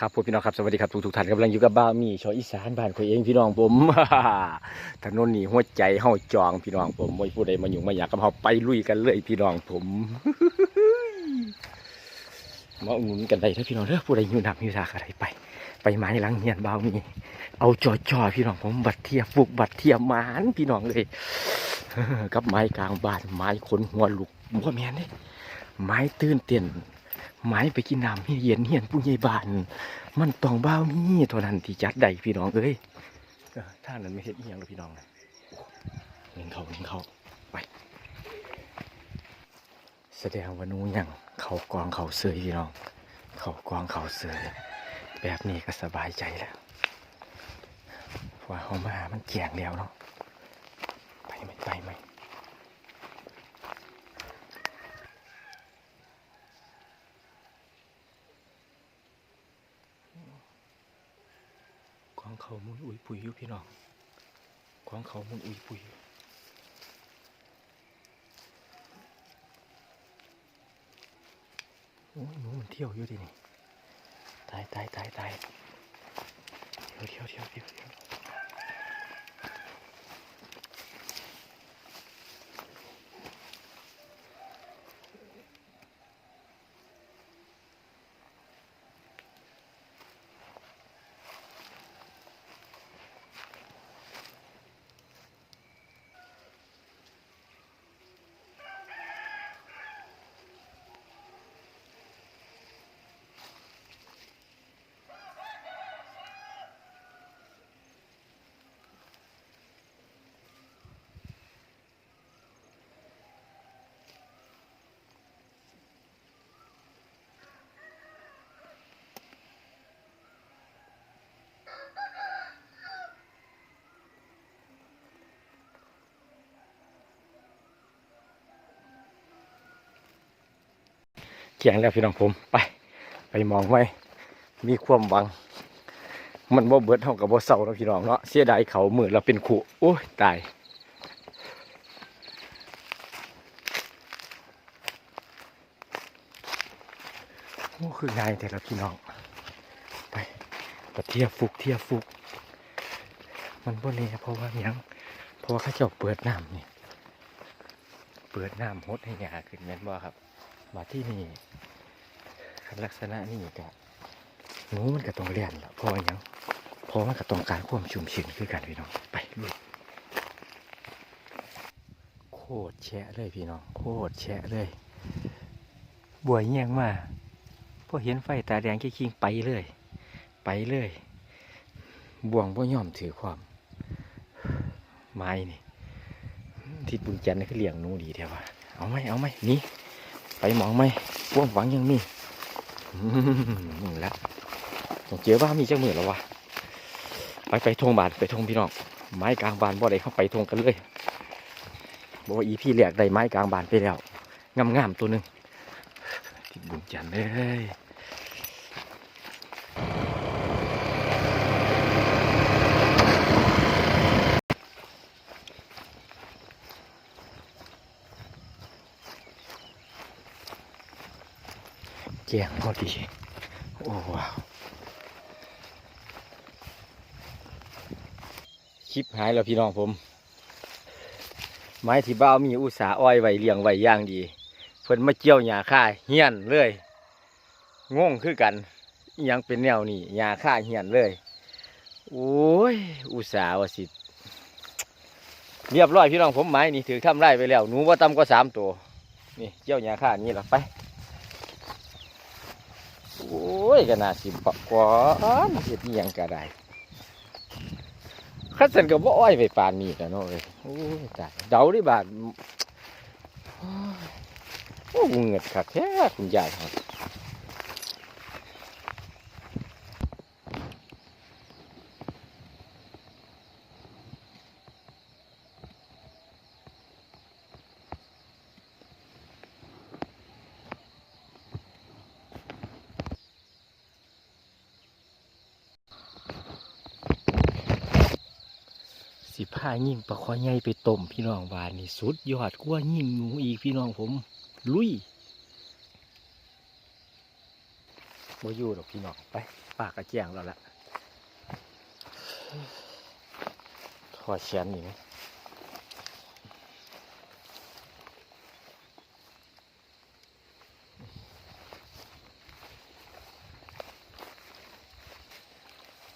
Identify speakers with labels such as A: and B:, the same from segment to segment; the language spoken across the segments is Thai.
A: ครับผมพี่น้องครับสวัสดีครับทุกทุกท่านกำลังอยู่กับบ้ามีชออีสานบ้านข่อยเองพี่น้องผมถนนนี่หัวใจเฮาจองพี่น้องผมไม่ผู้ใดมาอยู่มาอยากกับเฮาไปลุยกันเลยพี่น้องผมมาอุดหนุนกันได้ถ้าพี่น้องเด้อผู้ใดอยู่หนักอยู่สาอะไรไป ไปไม้หลังเฮียนบ้ามีเอาจอจอพี่น้องผมบัดเทียบฟุกบัดเทียบหมานพี่น้องเลยกับไม้กลางบ้านไม้ขนหัวลุกบ่แม่นเด้ไม้ตื่นเต้น ไม้ไปกินน้ำเฮียนเฮียนผู้ใหญ่บ้าน มันต้องบ้ามีเท่านั้นที่จัดได้พี่น้องเอ้ยเออถ้านนั้นไม่เห็นเอียงเลยพี่น้องนะเล่นเขาเล่นเขาไปแสดงว่านูยังเขากองเขาเสยพี่น้อง เขากองเขาเสยแบบนี้ก็สบายใจแล้วพราะว่าเขามามันแจงแล้วเนาะไปไหมไปไหม กอง เขามุนอุ้ยปุ๋ยอยู่พี่น้อง ของเขามุนอุ้ยปุ๋ยโอ้ยหนูมันเที่ยวอยู่ดินี่ตายตายตายตายเที่ยวเที่ยวเที่ยวเที่ยว ขียงแล้วพี่น้องผมไป ไปมองไว้มีความหวัง มันบ่เบิดเท่ากับบ่เศร้าแล้วพี่น้องเนาะเสียดายเขามือเราเป็นขู่โอ้ยตายโอ้คือไงแต่ละพี่น้องไปเทียบฟุกเทียบฟุก มันบ่เนี่ยเพราะว่ายังเพราะว่าเขาเจ้าเปิดน้ำนี่เปิดน้ำฮดให้หยาขึ้นแม่นบ่ครับ มาที่นี่ลักษณะนี่ก็หนูมันก็ต้องเรียนละพราะว่าหยังพราะมันก็ต้องการความชุ่มชื้นคือกันพี่น้องไปลุยโคตรแชะเลยพี่น้องโคตรแชะเลย บัวเงี้ยงมาพอเห็นไฟตาแดงคิงไปเลย ไปเลย บ่วงบ่อยอมถือความ ไม้นี่ทิดบุญจันทร์นี่คือเลี้ยงหนูดีแท้ว่าเอาไหมเอาไหมนี่ ไปมองไหมพวงหวังยังมีมนี่ละต้องเจอว่ามีเจ้ามือแล้ววะไปไปทงบานไปทงพี่น้องไม้กลางบานบ่ได้เข้าไปทงกันเลยบอกว่าอีพี่เหลียกได้ไม้กลางบานไปแล้วงามๆตัวหนึ่งที่บุญจันเลย จงพอดี โอ้ว้าว คลิปหายแล้วพี่น้องผม ไม้ที่บ้ามีอุตสาอ้อยไว้เลี้ยงไว้ย่างดี เพิ่นมาเกี่ยวหญ้าค่าเฮียนเลยงงคือกันยังเป็นแนวนี้หญ้าค่าเฮียนเลย โอ้ย อุตสาหวสิเรียบร้อยพี่น้องผมไม้นี่ถือทำไรไปแล้วหนูว่าต่ำกว่าสามตัว นี่เกี่ยวหญ้าค่านี่ละไป อ้ยก็น่าสิบกวนเฮ็ดอิหยังก็ได้คันสันก็บ่อ้อยไปปานนี้กันเนาะเลยโอ้ยตายเดาดิบาดโอ้ยเหงือดคักแท้คุณยายครับสิ ผ้ายิ่งปลาคอใหญ่ไปต้มพี่น้องวานนี่สุดยอดกว่ายิ่งหนูอีกพี่น้องผม ลุยบ่อยู่ดอกพี่น้องไปปากกระเจียงแล้วล่ะถอดแขนนี่ไหม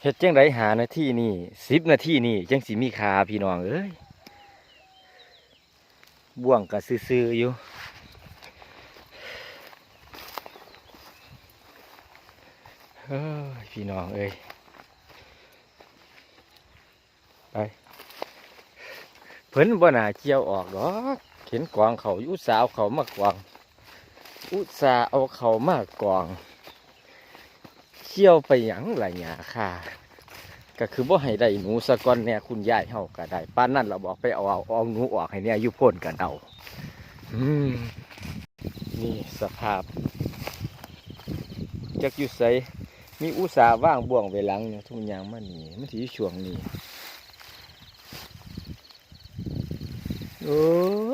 A: เฮ็ดจังไดหานาที่นี่สิบนาที่นี่จังสิมีคาพี่น้องเอ้ยบ่วงก็ซื่อๆอยู่เอ้ยพี่น้องเอ้ยไปเพิ่นบ่น่าเกี่ยวออกดอกเห็นกวางเขาอุตสาเขามากวาง อุตสาเอาเขามากวาง กี่ยวไปหยังไรหยาค่ะก็คือบ่ให้ได้หนูสะก่อนเนี่ยคุณยายเฮาก็ได้ป้านนั่นเราบอกไปเอาเอาเอาหนูออกให้เนี่ยอยู่พ่นกันเอาอืมนี่สภาพจักอยู่ไสมีอุตสาว่างบ่วงไปหลังเนี่ยทุกอย่างมันนี่มันถือช่วงนี้โอ้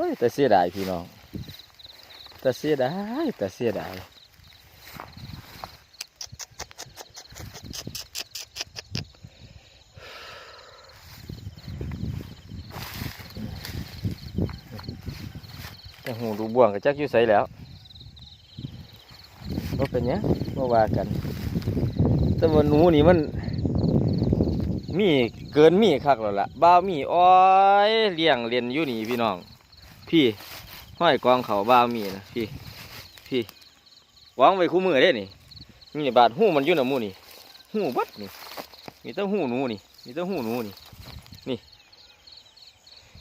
A: ยแต่เสียดายพี่น้องแต่เสียดายแต่เสียดาย แต่หูดูบ่วงกับจักอยู่ใสแล้วก็เป็นเนี้ยมาว่ากัน แต่ว่าหนูนี่มัน มีเกินมีคักแล้วล่ะบ้ามีอ้อยเลี้ยงเรียนอยู่นี่พี่น้อง พี่ห้อยกองเขาบ้ามีนะพี่ พี่วางไว้คู่มือได้นี่นี่บาดหูมันอยู่หนะมูนี่หูบัดนี่ มีแต่หูหนูนี่ มีแต่หูหนูนี่นี่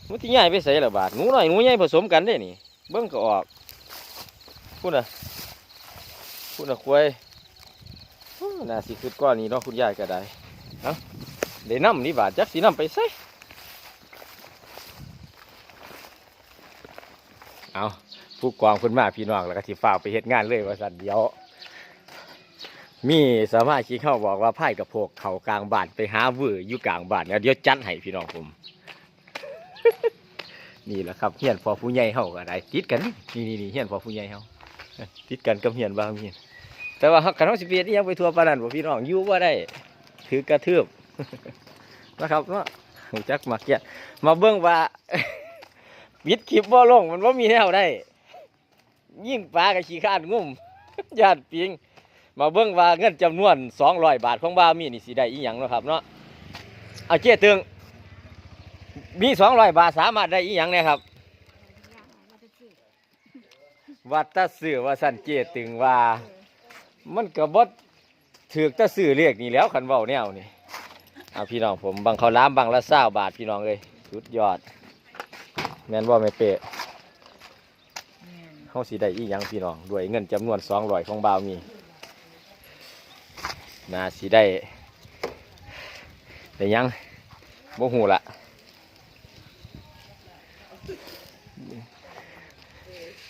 A: มันที่ใหญ่ไปใส่ละบาดหนูน้อยหนูใหญ่ผสมกันได้นี่ เบิ้งก็ออกพูดนะพูดนะควายอ้อน่าสิคือก้อนนี้เนาะคุณยายก็ได้เอ้าเดี๋ยวน้ำนี่บาทจักสีน้ำไปใส่เอาผู้กองคุณมาพี่น้องแล้วก็สิฝากไปเฮ็ดงานเลยว่าสันเดียว มีสามารถคิดเข้าบอกว่าไพ่กับพวกเขากลางบ้านไปหาเวืออยู่กลางบ้านแล้วเดี๋ยวจัดให้พี่น้องผม นี่แหละครับเฮียนพอผู้ใหญ่เฮาก็ได้ติดกันนี่นี่นี่เฮียนพอผู้ใหญ่เฮาติดกันกับเฮียนบางเฮียนแต่ว่าคันเขาสิเปียนี่ยังไปทัวร์ปานันบ่พี่น้องอยู่ว่าได้ถือกระทืบนะครับเนาะหูจักมาเกียมาเบิ่งว่าวิดคลิปบ่ลงมันบ่ามีแนวได้ ยิ่งปลากับขี้ข้านงุ่มญาติปิงมาเบิ่งว่าเงินจำนวน200บาทของบ่ามีนี่สิได้อีหยังนะครับเนาะเอาเจ๊ตึง มี200บาทสามารถได้อีหยังเนี่ยครับ วัดตะซื้อว่าสันเจตึงว่า มันก็บดถือตะซื้อเรียกนี่แล้วขันเว้าแนวนี่เอาพี่น้องผมบางเขาล้ามบางละเศร้าบาทพี่น้องเอ้ยสุดยอด แม่นว่าไม่เปะเขาสิได้อีหยังพี่น้องด้วยเงินจำนวนสองร้อยของบ่าวมีนาสิได้ได้ยังบ่หูละ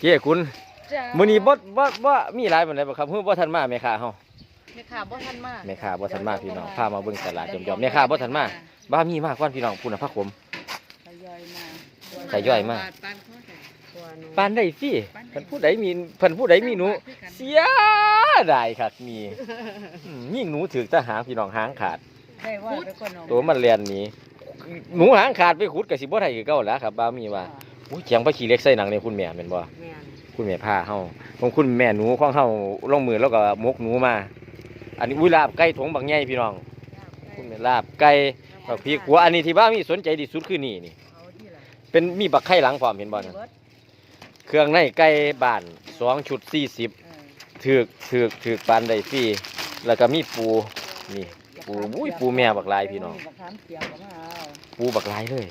A: เจ้คุณ
B: จ้า
A: มื้อนี้บ่บ่บ่มีหลายปานใดบ่ครับเฮือบ่ทันมาแม่ค้าเฮา
B: แม่ค้าบ่ทันมา
A: แม่ค้าบ่ทันมาพี่น้องพามาเบิ่งตลาดยอมๆแม่ค้าบ่ทันมาบ้ามีมากกว่าพี่น้องพุ่นน่ะพักผม
B: ทยอยมา
A: ทยอยมา
B: ปานเขาแต่ตัวหนู
A: ปานได้ฟรีเพิ่นผู้ใดมีเพิ่นผู้ใดมีหนูเสียดายคักมีอืมยิ่งหนูถึกทหารพี่น้องหางขาด
B: ได้ว่าไปคนเอา
A: ตัวมันเรียนหนี้ หนูหางขาดไปขุดก็สิบ่ได้คือเก่าแล้วครับบ้ามีว่าอุ้ยเจียงไปขี่เล็กใส่หนังเนี่ยคุณแม่แม่นบ่
B: แม่น
A: คุณแม่พาเฮาของคุณแม่หนูของเฮาลงมือแล้วก็มกหนูมา อันนี้อุ้ยลาบไก่ถงบางใหญ่พี่น้อง คุณแม่ลาบไก่บักพริกหัวอันนี้ที่บ้ามีสนใจที่สุดคือนี่นี่
B: เอาที่ละ
A: เป็นมีบักไข่หลังพร้อมเห็นบ่นะ
B: เบิด
A: เครื่องในไก่บ้านสองชุดสี่สิบ
B: เออ
A: ถือกถือกถือกปานได้ฟรีแล้วก็มีปูนี่ ปูอุ้ยปูแม่บักลายพี่น้อง
B: บักขามเปียกก็มาเอา
A: ปูบักลายเลย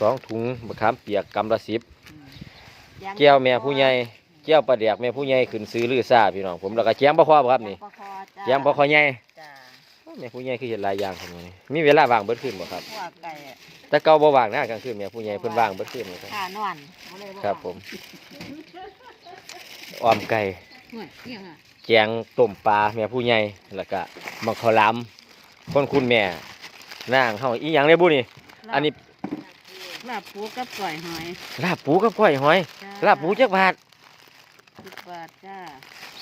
A: สองถุงบักขามเปียกกำละสิบ
B: อืม
A: แก้วแม่ผู้ใหญ่แก้วปลาเดียกแม่ผู้ใหญ่ขึ้นซื้อลือซ่าพี่น้องผมแล้วก็แจ้งบ่คอบ่ครับนี่
B: ปลาคอจ้า
A: แจ้งบ่คอใหญ่
B: จ้า
A: แม่ผู้ใหญ่คือเห็นหลายอย่างคนนี้มีเวลาว่างเบิดคืนบ่ครับ
B: พวกไก่อะ
A: แต่เก่าบ่ว่างนะกลางคืนแม่ผู้ใหญ่เพิ่นว่างเบิดคืนนี่ครับ
B: ข้านอนบ่เลย
A: ครับผมออมไก่
B: เฮ้ยเนี่ยฮะ
A: แกงต้มปลาแม่ผู้ใหญ่แล้วก็มังคลามคนคุณแม่นางเฮาอีหยังได้บุนี่ อันนี้
B: ลาบปูกับก่อยหอย
A: ลาบปูกับก้อยหอย
B: จ้
A: ลาบปูจักบาท
B: สิบบาทจ้า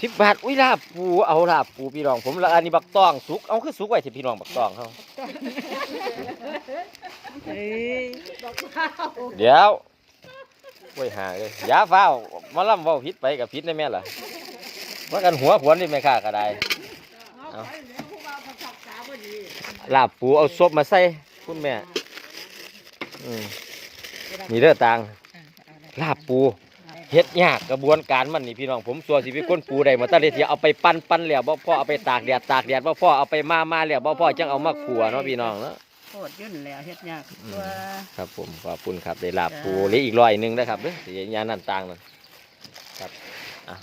A: สิบบาทอุ้ยลาบปูเอาลาบปูพี่น้องผมละอันนี้บักตองสุกเอาคือสุกไว้ที่พี่น้องบักตองเขา
B: เฮ้ย
A: เดี๋ยวโอ้ยหาเลยอยาฟ้าวมาล่ำเว้าผิดไปกับผิดได้แม่ล่ะ ว่ากันหัวขวนนี่แม่ค่าก็ได้เอาลาบปูเอาซบมาใส่คุณแม่อืมนี่เด้อตังลาบปูเฮ็ดยากกระบวนการมันนี่พี่น้องผมสัวสิเป็นคนปูได้มาตั้งแต่ที่เอาไปปั้นปั้นแล้วบ่พอเอาไปตากแดดตากแดดบ่พอเอาไปมามาแล้วบ่พอจังเอามาขัวเนาะพี่น้องเนาะ
B: โคตรยุ่นแล้วเฮ็ดยาก
A: อืม
B: ตัว
A: ครับผมขอบคุณครับได้ลาบปูเหลืออีกร้อยหนึงนะครับเด้อสิยานั่นต่างนั่นครับอะ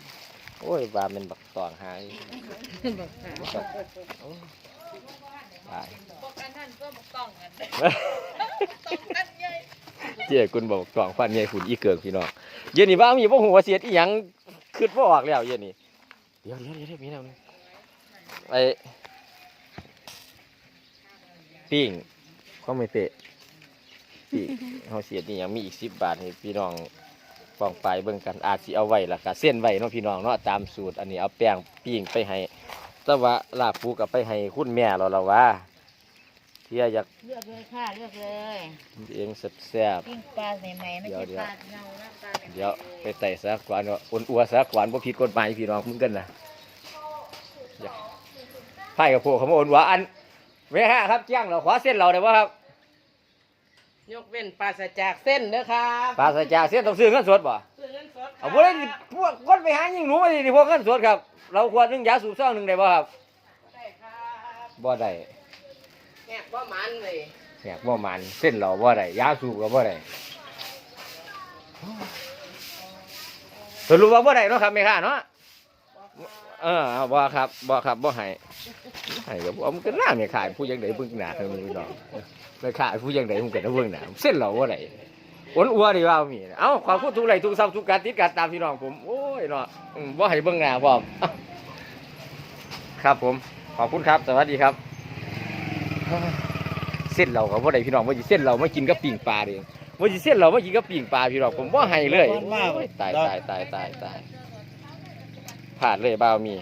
A: โอ้ยว่าเป็นบักตองหายตายเจ้คุณบอกกล่องฟันใหญ่ฝุ่นอีเกิงพี่น้องเย็นนี่บ้ามีบ่หัวเสียดอีหยังคิดบ่ออกแล้วเย็นนี่เดี๋ยวเดี๋ยวเดี๋ยวเดี๋ยวพี่น้องไอ้ปิ้งก็ไม่เตะปิ้งเขาเสียดนี่ยังมีอีกสิบบาทให้พี่น้อง ฟองไปเบิ่งกันอาจสิเอาไว้ละกะเส้นไว้เนาะพี่น้องเนาะตามสูตรอันนี้เอาแป้งปิ้งไปให้แต่ว่าลาบปูกับไปให้คุณแม่เราละว่าเที่ยอยาก
B: เลือกเลยค่ะเลือกเลย
A: เองแซ่บ
B: ปิ้งปลาใหม่ๆไม่
A: เดี๋ยว
B: ใช่
A: เดี๋ยว
B: ปลาเน่านะปลา
A: ๆเดี๋ยวไปไต่สากวานว่าอ้วนอัวสากวานบ่ผิดกฎหมายพี่น้องมึงกันนะอย่าไพ่กับพวกเขามาอ้วนอัวอันเว้ยฮะครับเจ้างเราขอเส้นเราได้บ่ครับ
B: ยกเว้นปลาสจากเส้นเด้อครับ
A: ปลาใส่จากเส้นต้องซื้อเงินสดบ่
B: ซื้อเงินสด
A: เอาบ่ได้พวกคนไปหายิงหนูมาดิพวกเงินสดครับ เราควรนึงยาสูบซองหนึงได้บ่ครับ
B: ได้ครับ
A: บ่ได้
B: แหกบ่มันเลย
A: อยากบ่มันเส้นเราบ่ได้ยาสูบก็บ่ได้สรุปว่าบ่ได้เนาะครับแม่ค้าเนาะ เออบ่ครับบ่ครับบ่ให้ให้ก็บ่มันก็น่าแม่ค้าผู้ยังไดเบิ่งหน้าเท่านี้ดอกแม่ค้าผู้ยังไดผมก็ได้เบิ่งหน้าเส้นเราบ่ได้อ้วนอัวดีว่ามีเอ้าขอบคุณทุกไลค์ทุกซับทุกการติดการตามพี่น้องผมโอ้ยเนาะอืมบ่ให้เบิ่งหน้าพร้อมครับผมขอบคุณครับ สวัสดีครับ เส้นเรากับว่าใดพี่น้องว่าเส้นเราไม่กินกับปิ่งปลาเองว่าเส้นเราไม่กินกับปิ่งปลาพี่น้องผมว่าให้เลย
C: ร้อนมา
A: ยตายตายตายตาย ตายผ่านเลยบ่าวมี